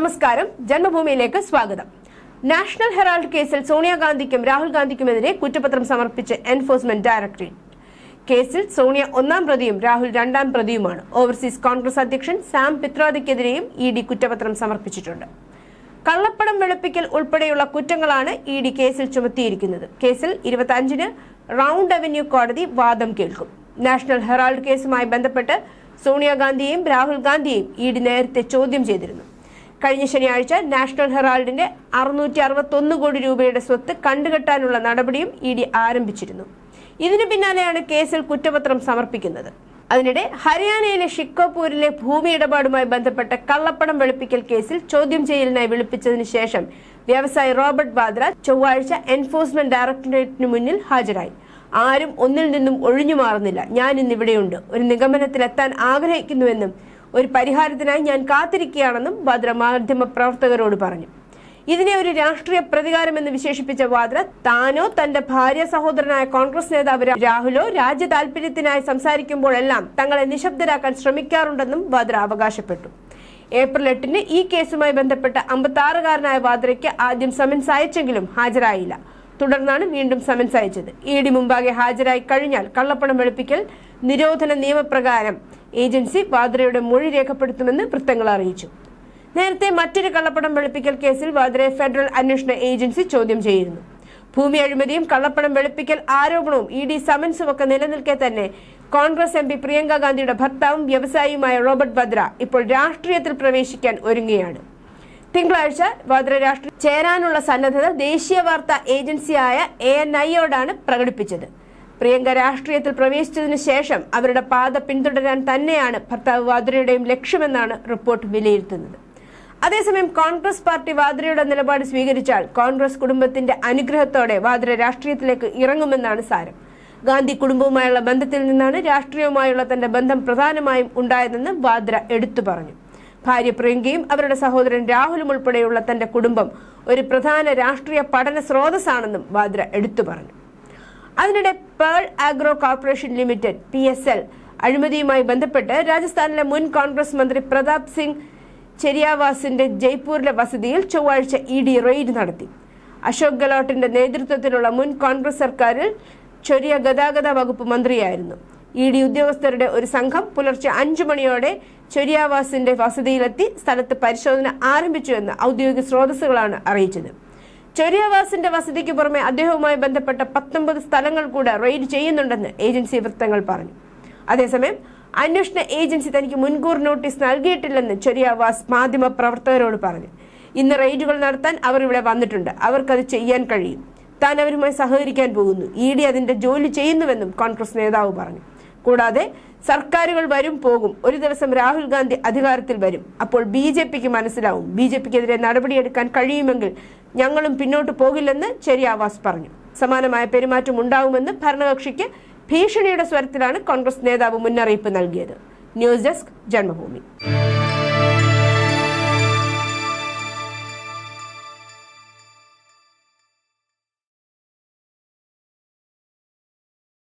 നമസ്കാരം. ജന്മഭൂമിയിലേക്ക് സ്വാഗതം. National Herald കേസിൽ സോണിയാഗാന്ധിക്കും രാഹുൽ ഗാന്ധിക്കുമെതിരെ കുറ്റപത്രം സമർപ്പിച്ച് എൻഫോഴ്സ്മെന്റ് ഡയറക്ടറേറ്റ്. കേസിൽ സോണിയ ഒന്നാം പ്രതിയും രാഹുൽ രണ്ടാം പ്രതിയുമാണ്. ഓവർസീസ് കോൺഗ്രസ് അധ്യക്ഷൻ സാം പിത്രാദിക്കെതിരെയും ഇ ഡി കുറ്റപത്രം സമർപ്പിച്ചിട്ടുണ്ട്. കള്ളപ്പണം വെളുപ്പിക്കൽ ഉൾപ്പെടെയുള്ള കുറ്റങ്ങളാണ് ഇ ഡി കേസിൽ ചുമത്തിയിരിക്കുന്നത്. കേസിൽ ഇരുപത്തിയഞ്ചിന് റൗണ്ട് അവന്യൂ കോടതി വാദം കേൾക്കും. നാഷണൽ ഹെറാൾഡ് കേസുമായി ബന്ധപ്പെട്ട് സോണിയാഗാന്ധിയെയും രാഹുൽ ഗാന്ധിയെയും ഇ ഡി നേരത്തെ ചോദ്യം ചെയ്തിരുന്നു. കഴിഞ്ഞ ശനിയാഴ്ച നാഷണൽ ഹെറാൾഡിന്റെ അറുന്നൂറ്റി അറുപത്തൊന്ന് കോടി രൂപയുടെ സ്വത്ത് കണ്ടുകെട്ടാനുള്ള നടപടിയും ഇ ഡി ആരംഭിച്ചിരുന്നു. ഇതിനു പിന്നാലെയാണ് കേസിൽ കുറ്റപത്രം സമർപ്പിക്കുന്നത്. അതിനിടെ ഹരിയാനയിലെ ഷിക്കോപൂരിലെ ഭൂമി ഇടപാടുമായി ബന്ധപ്പെട്ട കള്ളപ്പണം വെളുപ്പിക്കൽ കേസിൽ ചോദ്യം ചെയ്യലിനായി വിളിപ്പിച്ചതിന് ശേഷം വ്യവസായി റോബർട്ട് വാദ്ര ചൊവ്വാഴ്ച എൻഫോഴ്സ്മെന്റ് ഡയറക്ടറേറ്റിന് മുന്നിൽ ഹാജരായി. ആരും ഒന്നിൽ നിന്നും ഒഴിഞ്ഞു മാറുന്നില്ല. ഞാൻ ഇന്നിവിടെയുണ്ട്. ഒരു നിഗമനത്തിലെത്താൻ ആഗ്രഹിക്കുന്നുവെന്നും ഒരു പരിഹാരത്തിനായി ഞാൻ കാത്തിരിക്കുകയാണെന്നും വാദ്ര മാധ്യമ പ്രവർത്തകരോട് പറഞ്ഞു. ഇതിനെ ഒരു രാഷ്ട്രീയ പ്രതികാരമെന്ന് വിശേഷിപ്പിച്ച വാദ്ര താനോ തന്റെ ഭാര്യ സഹോദരനായ കോൺഗ്രസ് നേതാവ് രാഹുലോ രാജ്യ താൽപര്യത്തിനായി സംസാരിക്കുമ്പോഴെല്ലാം തങ്ങളെ നിശബ്ദരാക്കാൻ ശ്രമിക്കാറുണ്ടെന്നും വാദ്ര അവകാശപ്പെട്ടു. ഏപ്രിൽ എട്ടിന് ഈ കേസുമായി ബന്ധപ്പെട്ട അമ്പത്തി ആറുകാരനായ വാദ്രയ്ക്ക് ആദ്യം സമൻസ് അയച്ചെങ്കിലും ഹാജരായില്ല. തുടർന്നാണ് വീണ്ടും സമൻസ് അയച്ചത്. ഇ ഡി മുമ്പാകെ ഹാജരായി കഴിഞ്ഞാൽ കള്ളപ്പണം വെളുപ്പിക്കൽ നിരോധന നിയമപ്രകാരം ഏജൻസി വാദ്രയുടെ മൊഴി രേഖപ്പെടുത്തുമെന്ന് വൃത്തങ്ങൾ അറിയിച്ചു. നേരത്തെ മറ്റൊരു കള്ളപ്പണം വെളുപ്പിക്കൽ കേസിൽ വാദ്രയെ ഫെഡറൽ അന്വേഷണ ഏജൻസി ചോദ്യം ചെയ്യുന്നു ഭൂമി അഴിമതിയും കള്ളപ്പണം വെളുപ്പിക്കൽ ആരോപണവും ഇ ഡി സമൻസും ഒക്കെ നിലനിൽക്കെ തന്നെ കോൺഗ്രസ് എം പി പ്രിയങ്ക ഗാന്ധിയുടെ ഭർത്താവും വ്യവസായിയുമായ റോബർട്ട് വദ്ര ഇപ്പോൾ രാഷ്ട്രീയത്തിൽ പ്രവേശിക്കാൻ ഒരുങ്ങുകയാണ്. തിങ്കളാഴ്ച വാദ്ര രാഷ്ട്രീയ ചേരാനുള്ള സന്നദ്ധത ദേശീയ വാർത്താ ഏജൻസിയായ എ എൻ ഐയോടാണ് പ്രകടിപ്പിച്ചത്. പ്രിയങ്ക രാഷ്ട്രീയത്തിൽ പ്രവേശിച്ചതിന് ശേഷം അവരുടെ പാത പിന്തുടരാൻ തന്നെയാണ് ഭർത്താവ് വാദ്രയുടെയും ലക്ഷ്യമെന്നാണ് റിപ്പോർട്ട് വിലയിരുത്തുന്നത്. അതേസമയം കോൺഗ്രസ് പാർട്ടി വാദ്രയുടെ നിലപാട് സ്വീകരിച്ചാൽ കോൺഗ്രസ് കുടുംബത്തിന്റെ അനുഗ്രഹത്തോടെ വാദ്ര രാഷ്ട്രീയത്തിലേക്ക് ഇറങ്ങുമെന്നാണ് സാരം. ഗാന്ധി കുടുംബവുമായുള്ള ബന്ധത്തിൽ നിന്നാണ് രാഷ്ട്രീയവുമായുള്ള തന്റെ ബന്ധം പ്രധാനമായും ഉണ്ടായതെന്ന് വാദ്ര എടുത്തു പറഞ്ഞു. ഭാര്യ പ്രിയങ്കയും അവരുടെ സഹോദരൻ രാഹുലും ഉൾപ്പെടെയുള്ള തന്റെ കുടുംബം ഒരു പ്രധാന രാഷ്ട്രീയ പഠന സ്രോതസ്സാണെന്നും വാദ്ര എടുത്തു പറഞ്ഞു. അതിനിടെ Pearl Agro Corporation Limited P S L അഴിമതിയുമായി ബന്ധപ്പെട്ട് രാജസ്ഥാനിലെ മുൻ കോൺഗ്രസ് മന്ത്രി പ്രതാപ് സിംഗ് ചെരിയാവാസിന്റെ ജയ്പൂരിലെ വസതിയിൽ ചൊവ്വാഴ്ച ഇ ഡി റെയ്ഡ് നടത്തി. അശോക് ഗെലോട്ടിന്റെ നേതൃത്വത്തിലുള്ള മുൻ കോൺഗ്രസ് സർക്കാരിൽ ചൊരിയ ഗതാഗത വകുപ്പ് മന്ത്രിയായിരുന്നു. ഇ ഡി ഉദ്യോഗസ്ഥരുടെ ഒരു സംഘം പുലർച്ചെ അഞ്ചു മണിയോടെ ചൊരിയാവാസിന്റെ വസതിയിലെത്തി സ്ഥലത്ത് പരിശോധന ആരംഭിച്ചുവെന്ന് ഔദ്യോഗിക സ്രോതസ്സുകളാണ് അറിയിച്ചത്. ചൊരിയാവാസിന്റെ വസതിക്ക് പുറമെ അദ്ദേഹവുമായി ബന്ധപ്പെട്ട പത്തൊമ്പത് സ്ഥലങ്ങൾ കൂടെ റെയ്ഡ് ചെയ്യുന്നുണ്ടെന്ന് ഏജൻസി വൃത്തങ്ങൾ പറഞ്ഞു. അതേസമയം അന്വേഷണ ഏജൻസി തനിക്ക് മുൻകൂർ നോട്ടീസ് നൽകിയിട്ടില്ലെന്ന് ചൊരിയാവാസ് മാധ്യമ പ്രവർത്തകരോട് പറഞ്ഞു. ഇന്ന് റെയ്ഡുകൾ നടത്താൻ അവർ ഇവിടെ വന്നിട്ടുണ്ട്. അവർക്കത് ചെയ്യാൻ കഴിയും. താൻ അവരുമായി സഹകരിക്കാൻ പോകുന്നു. ഇ ഡി അതിന്റെ ജോലി ചെയ്യുന്നുവെന്നും കോൺഗ്രസ് നേതാവ് പറഞ്ഞു. കൂടാതെ സർക്കാരുകൾ വരും പോകും. ഒരു ദിവസം രാഹുൽ ഗാന്ധി അധികാരത്തിൽ വരും. അപ്പോൾ ബി ജെ പിക്ക് മനസ്സിലാവും. ബി ജെ പിക്കെതിരെ നടപടിയെടുക്കാൻ കഴിയുമെങ്കിൽ ഞങ്ങളും പിന്നോട്ട് പോകില്ലെന്ന് ചെരിയാവാസ് പറഞ്ഞു. സമാനമായ പെരുമാറ്റം ഉണ്ടാവുമെന്ന് ഭരണകക്ഷിക്ക് ഭീഷണിയുടെ സ്വരത്തിലാണ് കോൺഗ്രസ് നേതാവ് മുന്നറിയിപ്പ് നൽകിയത്. News desk Janmabhumi.